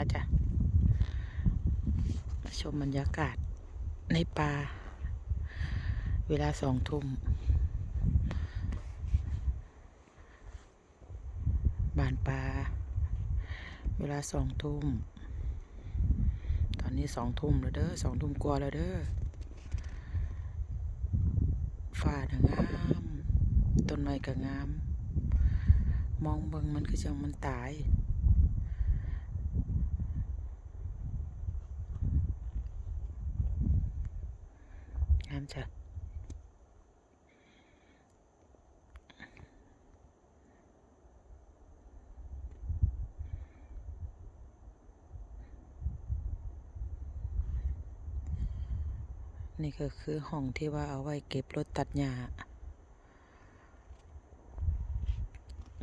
อาจจะชมบรรยากาศในป่าเวลาสองทุ่มบานปลาเวลาสองทุ่ม ตอนนี้สองทุ่มแล้วเด้อสองทุ่มกว่าแล้วเด้อฟ้าน่ะงามต้นไม้ก็งาม มองเบิงมันคือจังมันตาย งาม จ้ะนี่ก็คือห้องที่ว่าเอาไว้เก็บรถตัดหญ้า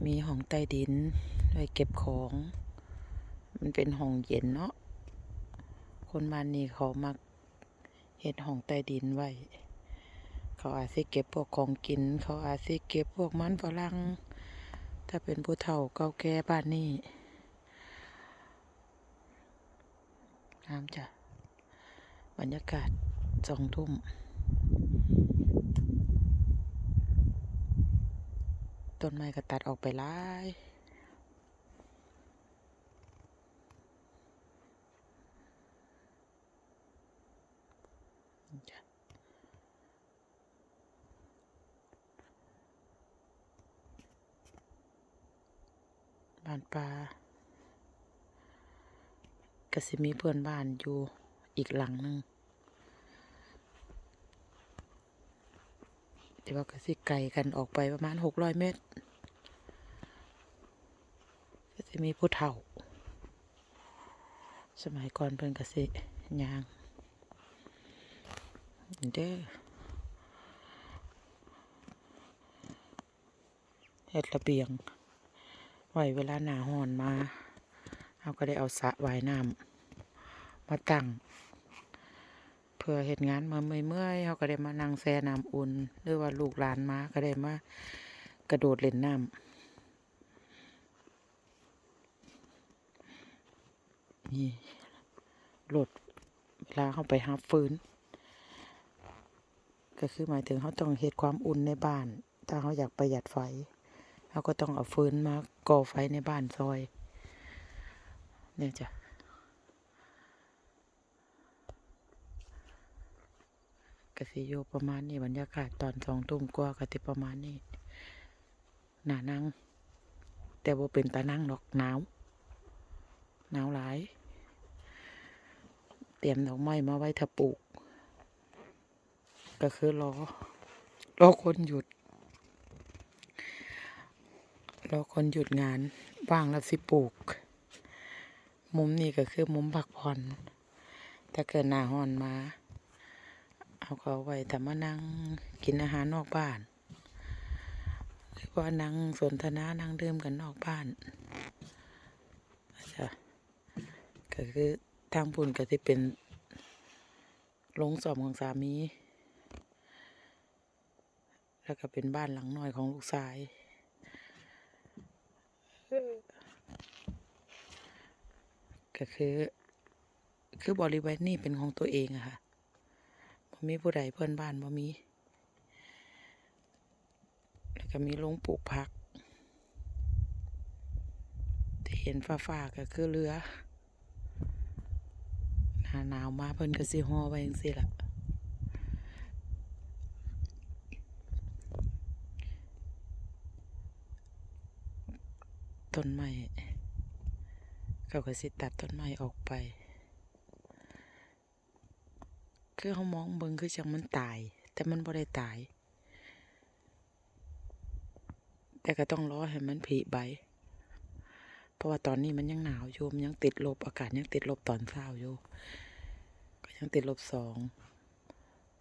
มีห้องใต้ดิน ไว้เก็บของ มันเป็นห้องเย็นเนาะ คนบ้านนี้เขามักเฮ็ดห้องใต้ดินไว้ เขาอาจสิเก็บพวกของกิน เขาอาจสิเก็บพวกมันฝรั่งถ้าเป็นผู้เฒ่าเก่าแก่บ้านนี้งามจ้ะบรรยากาศสองทุ่มต้นไม้ก็ตัดออกไปหลาย บ้านปลาก็สิมีเพื่อนบ้านอยู่อีกหลังหนึ่งแต่ว่าก็สิไกลกันออกไปประมาณหกร้อยเมตร ก็จะมีผู้เฒ่า สมัยก่อนเพิ่นก็สิยางเด้อเฮ็ดระเบียง ไว้เวลาหนาร้อนมาเราก็ได้เอาสระวายน้ำมาตั้งเพื่อเฮ็ดงานมาเมื่อยๆเขาก็ได้มานั่งแช่น้ำอุ่นหรือว่าลูกหลานมาก็ได้มากระโดดเล่นน้ำนี่รถเวลาเขาไปหาฟืนก็คือหมายถึงเขาต้องเฮ็ดความอุ่นในบ้าน ถ้าเขาอยากประหยัดไฟ เขาก็ต้องเอาฟืนมาก่อไฟในบ้านซอย เนี่ยจ้ะกสิอยู่ประมาณนี้บรรยากาศตอนสองทุ่มกว่ากติประมาณนี้หนานั่งแต่ว่าเป็นตานั่งดอกหนาวหนาวหลาย เตรียมดอกไม้มาไว้ถ้าปลูก ก็คือรอรอคนหยุด รอคนหยุดงานว่างแล้วสิปลูก มุมนี้ก็คือมุมพักผ่อนถ้าเกิดหน้าห้อนมา เอาเขาไว้แต่มานั่งกินอาหารนอกบ้าน หรือว่านั่งสนทนานั่งดื่มกันนอกบ้านจ้ะก็คือทางปุ่นก็ที่เป็นโรงสอบของสามี แล้วก็เป็นบ้านหลังน้อยของลูกชาย ก็คือ คือบริเวณนี้เป็นของตัวเองอะค่ะบ่มีผู้ใดเพื่อนบ้านบ่มี แล้วก็มีโรงปลูกผักที่เห็นฟ้าๆก็คือเรือหนาหนาวมาเพิ่นก็สิห่อไว้จังซี่ล่ะต้นไม้ เขาก็สิตัดต้นไม้ออกไป คือเขามองเบิงคือจังมันตาย แต่มันบ่ได้ตาย แต่ก็ต้องรอให้มันผลิใบ เพราะว่าตอนนี้มันยังหนาวอยู่มันยังติดลบอากาศยังติดลบตอนเช้าอยู่ ก็ยังติดลบสอง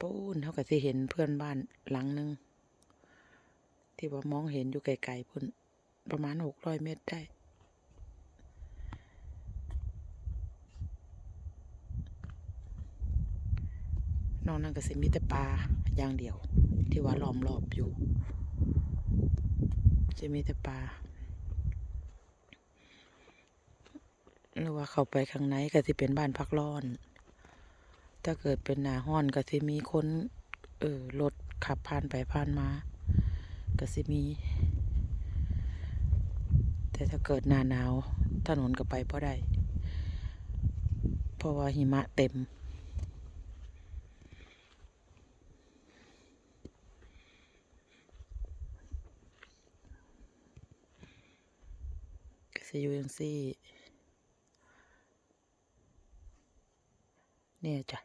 ปูนเขาก็สิเห็นเพื่อนบ้านหลังหนึงที่ว่ามองเห็นอยู่ไกลๆพุ่นประมาณหกร้อยเมตรได้ อกนั้นก็สิมีแต่ปลาอย่างเดียว ที่ว่าล้อมรอบอยู่ จะมีแต่ปลาหรือว่าเข้าไปข้างในก็สิเป็นบ้านพักร้อน ถ้าเกิดเป็นหนาห้อนก็สิมีคนเออรถขับผ่านไปผ่านมาก็สิมี แต่ถ้าเกิดหนาหนาวถนนก็ไปบ่ได้ เพราะว่าหิมะเต็ม ก็สิอยู่จังซี่เนี่ยจ้ะ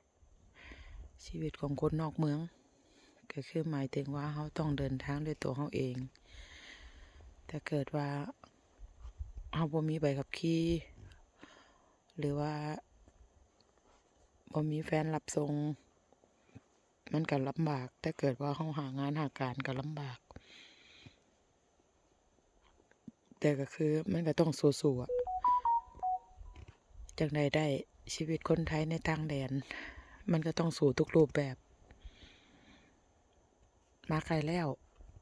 ชีวิตของคนนอกเมือง ก็คือหมายถึงว่าเขาต้องเดินทางด้วยตัวเขาเองถ้าเกิดว่าเขาบ่มีใบขับขี่ หรือว่าบ่มีแฟนรับส่งมันก็ลำบากถ้าเกิดว่าเขาหางานหาการก็ลำบาก แต่ก็คือมันก็ต้องสู้ๆอะจังใดได้ชีวิตคนไทยในต่างแดน มันก็ต้องสู้ทุกรูปแบบ มาไกลแล้ว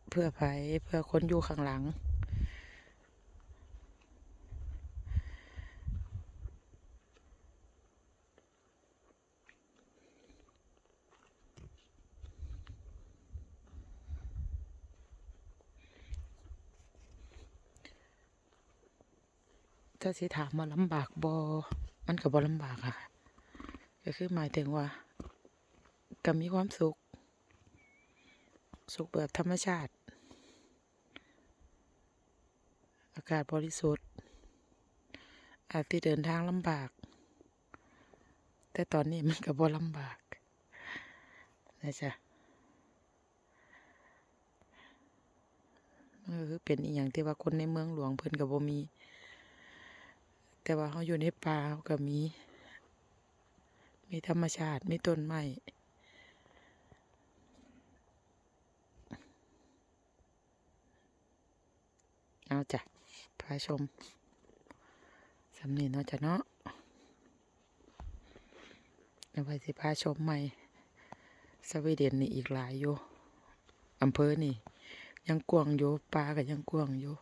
เพื่อไผเพื่อคนอยู่ข้างหลัง ถ้าสิถามว่าลำบากบอมันก็บ่ลำบากค่ะ ก็คือหมายถึงว่าก็มีความสุข สุขแบบธรรมชาติ อากาศบริสุทธิ์ อาจที่เดินทางลำบาก แต่ตอนนี้มันก็บ่ลำบากนะจ๊ะมันก็คือเป็นอีหยังที่ว่าคนในเมืองหลวงเพิ่นก็บ่มี แต่ว่าเขาอยู่ในป่าก็มี มีธรรมชาติมีต้นไม้เอาจ้ะพาชมสำเนียงเนาะจ้ะเนาะเอาไว้สิพาชมใหม่สวีเดนนี่อีกหลายอยู่อำเภอนี่ ยังกว้างอยู่ป่าก็ยังกว้างอยู่